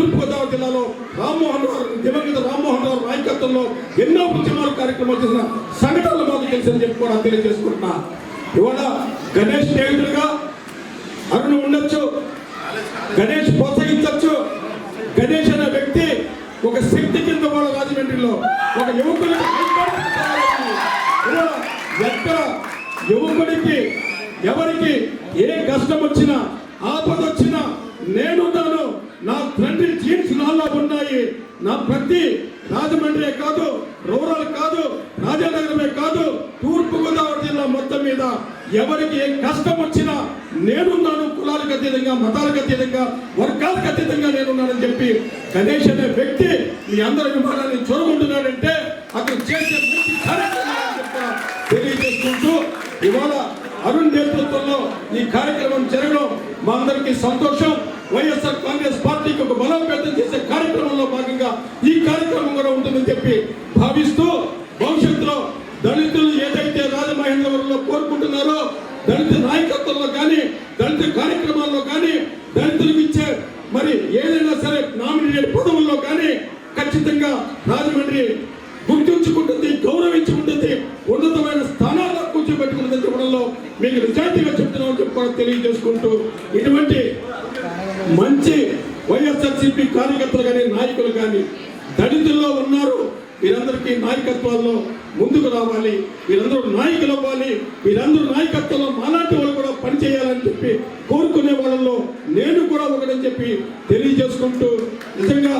తూర్పుగోదావరి జిల్లాలో రామ్మోహన్ రావు దివంగత రామ్మోహన్ రావు నాయకత్వంలో ఎన్నో ఉద్యమాలు కార్యక్రమాలు చేసిన సంఘటనలు మాకు తెలుసని చెప్పి కూడా తెలియజేసుకుంటున్నా. ఇవాళ గణేష్ స్నేహితులుగా అరుణ్ ఉండొచ్చు గణేష్ ప్రోత్సహించవచ్చు గణేష్ అనే వ్యక్తి ఒక శక్తి కింద వాళ్ళ రాజమండ్రిలో ఒక యువకుడికి ఎక్కడ యువకుడికి ఎవరికి ఏ కష్టం వచ్చినా నా ప్రతి రాజమండ్రి కాదు రూరల్ కాదు రాజానగరమే కాదు తూర్పు గోదావరి జిల్లా మొత్తం మీద ఎవరికి ఏ కష్టం వచ్చినా నేనున్నాను కులాలకు అతీతంగా మతాలకు అతీతంగా వర్గాలకు అతీతంగా నేనున్నానని చెప్పి గణేష్ అనే వ్యక్తి మీ అందరి విమానాన్ని చొరగొంటున్నాడంటే అక్కడ చేసే మంచి కార్యక్రమాలు తెలియజేసుకుంటూ ఇవాళ అరుణ్ నేతృత్వంలో ఈ కార్యక్రమం జరగడం మా అందరికీ సంతోషం. వైఎస్ఆర్ కాంగ్రెస్ ఒక బలోపేతం చేసే కార్యక్రమంలో భాగంగా ఈ కార్యక్రమం కూడా ఉంటుందని చెప్పి భావిస్తూ భవిష్యత్తులో దళితులు ఏదైతే రాజమహేంద్రవరంలో కోరుకుంటున్నారో దళిత నాయకత్వంలో కానీ దళిత కార్యక్రమాల్లో కానీ దళితులకు ఇచ్చే మరి ఏదైనా సరే నామినేటెడ్ పదవుల్లో కానీ ఖచ్చితంగా రాజమండ్రి గుర్తుంచుకుంటుంది గౌరవించుకుంటుంది ఉన్నతమైన స్థానాల్లో కూర్చోబెట్టుకుంటుంది చెప్పడంలో మీకు నిజాయితీగా చెప్తున్నామని చెప్పి కూడా తెలియజేసుకుంటూ ఇటువంటి వైఎస్ఆర్సీపీ కార్యకర్తలు కానీ నాయకులు కానీ దళితుల్లో ఉన్నారు. వీరందరికీ నాయకత్వాల్లో ముందుకు రావాలి. వీరందరూ నాయకులు అవ్వాలి. వీరందరూ నాయకత్వంలో మాలాంటి వాళ్ళు కూడా పనిచేయాలని చెప్పి కోరుకునే వాళ్ళలో నేను కూడా ఒకటని చెప్పి తెలియజేసుకుంటూ నిజంగా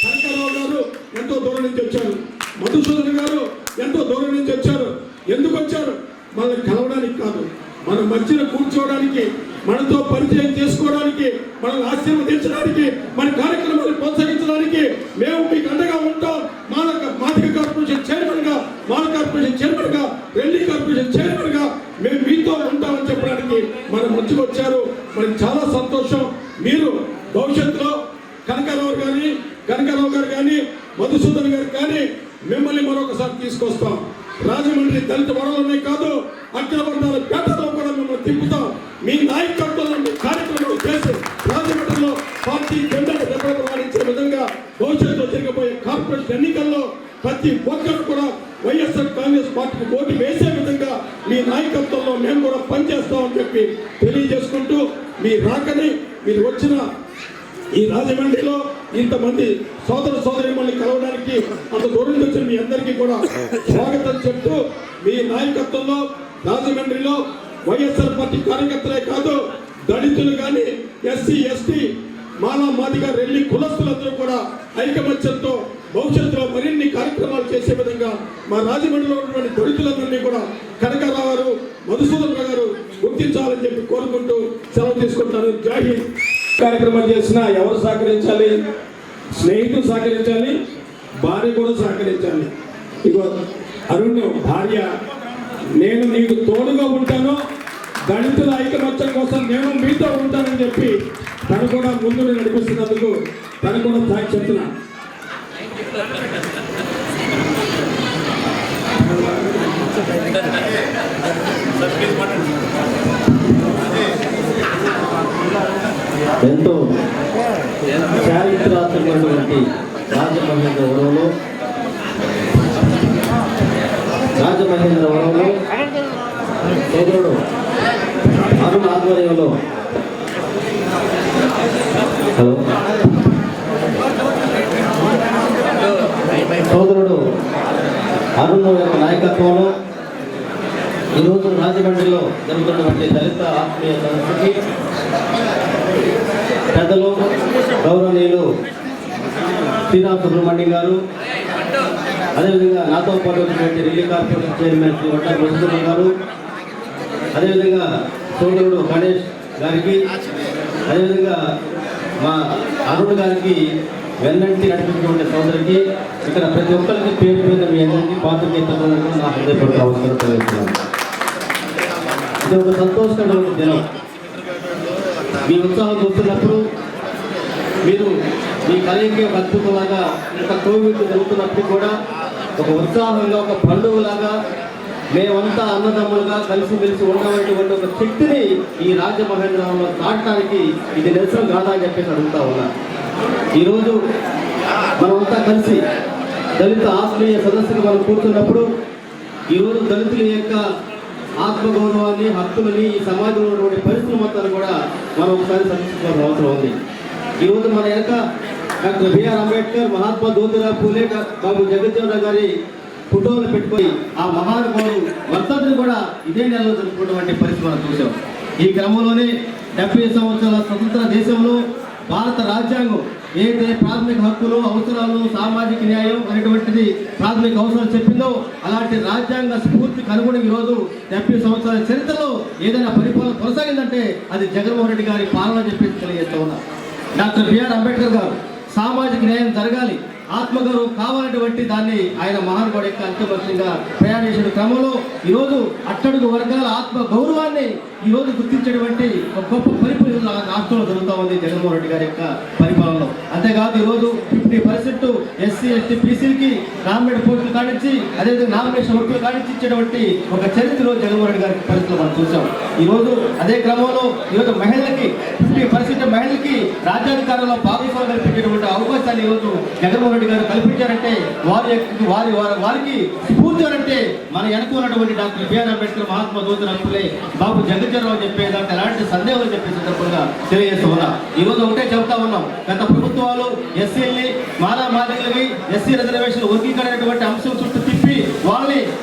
శంకరరావు గారు ఎంతో దూరం నుంచి వచ్చారు. మధుసూదన్ గారు ఎంతో దూరం నుంచి వచ్చారు. ఎందుకు వచ్చారు? మనల్ని కలవడానికి కాదు. మన మధ్యన కూర్చోవడానికి మనతో పరిచయం చేసుకోవడానికి మనల్ని ఆశీర్వదించడానికి మన కార్యక్రమాలు ప్రోత్సహించడానికి మేము మీకు అండగా ఉంటాం మానక మాదిక కార్పొరేషన్ చైర్మన్గా మాల కార్పొరేషన్ చైర్మన్గా రెల్లి కార్పొరేషన్ చైర్మన్గా మేము మీతో ఉంటామని చెప్పడానికి మన మధ్యకు వచ్చారు మనకి చాలా సంతోషం మీరు భవిష్యత్తులో కనకారావు గారి కనకారావు గారు కానీ మధుసూదన్ గారు కానీ మిమ్మల్ని మరొకసారి తీసుకొస్తాం రాజమండ్రి దళిత వరలోనే కాదు అఖిల వర్గాల పేటలో కూడా మిమ్మల్ని తిప్పుతాం మీ నాయకత్వంలో మీ కార్యక్రమాలు చేసి రాజమండ్రిలో పార్టీ జెండాను రెపరెపలాడించే విధంగా భవిష్యత్తులో జరగబోయే కార్పొరేషన్ ఎన్నికల్లో ప్రతి ఒక్కరు కూడా వైఎస్ఆర్ కాంగ్రెస్ పార్టీకి ఓటు వేసే విధంగా మీ నాయకత్వంలో మేము కూడా పనిచేస్తామని చెప్పి తెలియజేసుకుంటూ మీ రాకని మీరు వచ్చిన ఈ రాజమండ్రిలో ఇంతమంది సోదర సోదరిమల్ని కలవడానికి అంత దూరం నుంచి వచ్చిన మీ అందరికీ కూడా స్వాగతం చెప్తూ మీ నాయకత్వంలో రాజమండ్రిలో వైఎస్ఆర్ పార్టీ కార్యకర్తలే కాదు దళితులు కానీ ఎస్సీ ఎస్టీ మాలా మాదిగా రెల్లి కులస్తులందరూ కూడా ఐకమత్యంతో భవిష్యత్తులో మరిన్ని కార్యక్రమాలు చేసే విధంగా మా రాజమండ్రిలో ఉన్నటువంటి దళితులందరినీ కూడా కనకారావు గారు మధుసూదన్ గారు గుర్తించాలని చెప్పి కోరుకుంటూ సెలవు తీసుకుంటాను. జై కార్యక్రమం చేసినా ఎవరు సహకరించాలి? స్నేహితులు సహకరించాలి? భార్య కూడా సహకరించాలి. ఇగో అరుణ్ భార్య నేను నీకు తోడుగా ఉంటాను. దళితుల ఐకమత్యం కోసం నేను మీతో ఉంటానని చెప్పి తను కూడా ముందు నడిపిస్తున్నందుకు తను కూడా సాక్షి చెప్తున్నాను ఎంతో చారిత్రాత్మకమైనటువంటి రాజమహేంద్రవరంలో రాజమహేంద్రవరంలో సోదరుడు అరుణ్ ఆధ్వర్యంలో. హలో. సోదరుడు అరుణ్ యొక్క నాయకత్వంలో ఈరోజు రాజమండ్రిలో జరుగుతున్నటువంటి దళిత ఆత్మీయ సదస్సుకి పెద్దలు గౌరవనీయులు శ్రీరామ్ సుబ్రహ్మణ్యం గారు అదేవిధంగా నాతో పాటు ఉన్నటువంటి రిలీ కార్పొరేషన్ చైర్మన్ శ్రీ వడ్డ మధుసూదన్ గారు అదేవిధంగా సోదరుడు గణేష్ గారికి అదేవిధంగా మా అరుణ్ గారికి వెన్నంటి నడిపినటువంటి సోదరికి ఇక్కడ ప్రతి ఒక్కరికి పేరు మీద మీ అందరికీ పాత్రికేతలకు నా హృదయపూర్వక అవసరం తెలియజేస్తున్నాను. ఇది ఒక సంతోషకరమైన దినం. మీ ఉత్సాహం చూస్తున్నప్పుడు మీరు మీ కలయికి ఒక అద్భుతంలాగా ఒక కోవిడ్ జరుగుతున్నప్పుడు కూడా ఒక ఉత్సాహంగా ఒక పండుగలాగా మేమంతా అన్నదమ్ములుగా కలిసిమెలిసి ఉండవంటి ఒక శక్తిని ఈ రాజమహేంద్రంలో దాటడానికి ఇది నిరసన కాదా అని చెప్పేసి అడుగుతా ఉన్నా. ఈరోజు మనమంతా కలిసి దళిత ఆత్మీయ సదస్సుకు మనం కూర్చున్నప్పుడు ఈరోజు దళితుల యొక్క ఆత్మగౌరవాన్ని హక్కులని ఈ సమాజంలో ఉన్నటువంటి పరిస్థితుల మొత్తాన్ని కూడా మనం ఒకసారి సమీక్షించాల్సిన అవసరం ఉంది. ఈరోజు మన యొక్క doctor B R Ambedkar Mahatma Jyotirao Phule Babu Jagjivan గారి ఫోటోలు పెట్టుకొని ఆ మహానుభావులు వర్ధంతిని కూడా ఇదే నెలలో జరుపుకున్నటువంటి పరిస్థితి మనం చూసాం ఈ క్రమంలోనే డెబ్బై సంవత్సరాల స్వతంత్ర దేశంలో భారత రాజ్యాంగం ఏదైతే ప్రాథమిక హక్కులు అవసరాలు సామాజిక న్యాయం అనేటువంటిది ప్రాథమిక అవసరాలు చెప్పిందో అలాంటి రాజ్యాంగ స్ఫూర్తికి అనుగుణంగా ఈరోజు డెబ్బై సంవత్సరాల చరిత్రలో ఏదైనా పరిపాలన కొనసాగిందంటే అది జగన్మోహన్ రెడ్డి గారి పాలన చెప్పేసి తెలియజేస్తా ఉన్నా. డాక్టర్ బిఆర్ అంబేద్కర్ గారు సామాజిక న్యాయం జరగాలి ఆత్మగౌరవం కావాలనేటువంటి దాన్ని ఆయన మహానుభావుడు యొక్క అంతిమంగా ప్రయాణించిన క్రమంలో ఈరోజు అట్టడుగు వర్గాల ఆత్మ గౌరవాన్ని ఈరోజు గుర్తించేటువంటి ఒక గొప్ప పరిపాలన రాష్ట్రంలో జరుగుతూ ఉంది జగన్మోహన్ రెడ్డి గారి యొక్క పరిపాలనలో. అంతేకాదు ఈరోజు ఫిఫ్టీ పర్సెంట్ ఎస్సీ ఎస్టీ బీసీలకి నామినేట్ పోస్టులు కానించి అదేవిధంగా నామినేషన్ వర్కులు కానించి ఇచ్చేటువంటి ఒక చరిత్రలో జగన్మోహన్ రెడ్డి గారి పరిస్థితులు మనం చూసాం ఈరోజు అదే క్రమంలో ఈరోజు మహిళలకి ఫిఫ్టీ పర్సెంట్ మహిళలకి రాజ్యాధికారంలో భాగస్వామ్యం కల్పించేటువంటి అవకాశాలు ఈరోజు జగన్మోహన్ రెడ్డి గారు కల్పించారంటే వారి వారి వారికి స్ఫూర్తి అంటే మన వెనుకున్నటువంటి doctor B R Ambedkar Mahatma Jyotirao నప్పులే Babu జగజ్జనరావు చెప్పే దాంట్లో ఎలాంటి సందేహాలు చెప్పే సందర్భంగా తెలియజేస్తూ ఉన్నా. ఈ ఒకటే చెప్తా ఉన్నాం. గత ప్రభుత్వాలు ఎస్సీల్ని మాలా మాదిగలవి ఎస్సీ రిజర్వేషన్ వర్గీకరణ అంశం చుట్టూ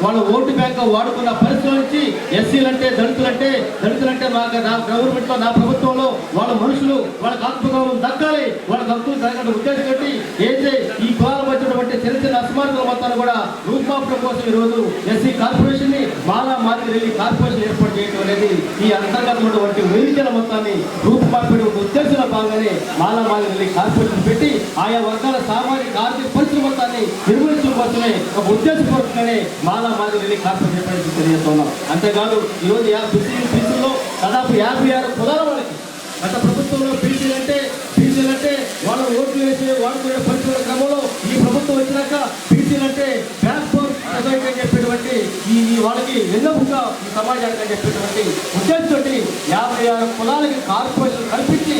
వాళ్ళు ఓటు బ్యాంక్ వాడుకున్న పరిస్థితుల నుంచి ఎస్సీలంటే దళితులంటే దళితులంటే మా నా గవర్నమెంట్లో నా ప్రభుత్వంలో వాళ్ళ మనుషులు వాళ్ళకి ఆత్మగౌరవం దక్కాలి వాళ్ళకి హక్కులు జరగడం ఉద్దేశం కట్టి ఏదైతే ఈ కులాల వచ్చినటువంటి చిన్న చిన్న అసమానతల మొత్తాన్ని కూడా రూపుమాపడం కోసం ఈరోజు ఎస్సీ కార్పొరేషన్ని మాలా మాదిరి వెళ్ళి కార్పొరేషన్ ఏర్పాటు చేయడం అనేది ఈ అంతర్గతమైనటువంటి వేదికల మొత్తాన్ని రూపుమాపే ఒక ఉద్దేశంలో భాగంగానే మాలా మాదిరి వెళ్ళి కార్పొరేషన్ పెట్టి ఆయా వర్గాల సామాజిక ఆర్థిక పరిస్థితుల మొత్తాన్ని నిర్వహించడం కోసమే ఒక ఉద్దేశపూర్వకంగానే చాలా మాదిరి వెళ్ళి కార్పొరేషన్ చెప్పడానికి తెలియజేస్తున్నాం అంతేకాదు ఈ రోజు బీసీలో దాదాపు యాభై ఆరు కులాల వాళ్ళకి గత ప్రభుత్వంలో పీసీలు అంటే పీసీలు అంటే వాళ్ళు ఓట్లు వేసి వాడుకునే పరిస్థితుల క్రమంలో ఈ ప్రభుత్వం వచ్చినాక పీసీలు అంటే బ్యాక్ సొసైటీ అని చెప్పేటువంటి ఈ వాళ్ళకి వెన్నముగా ఈ సమాజానికి అని చెప్పేటువంటి ఉద్దేశంతో యాభై ఆరు కులాలకి కార్పొరేషన్ కల్పించి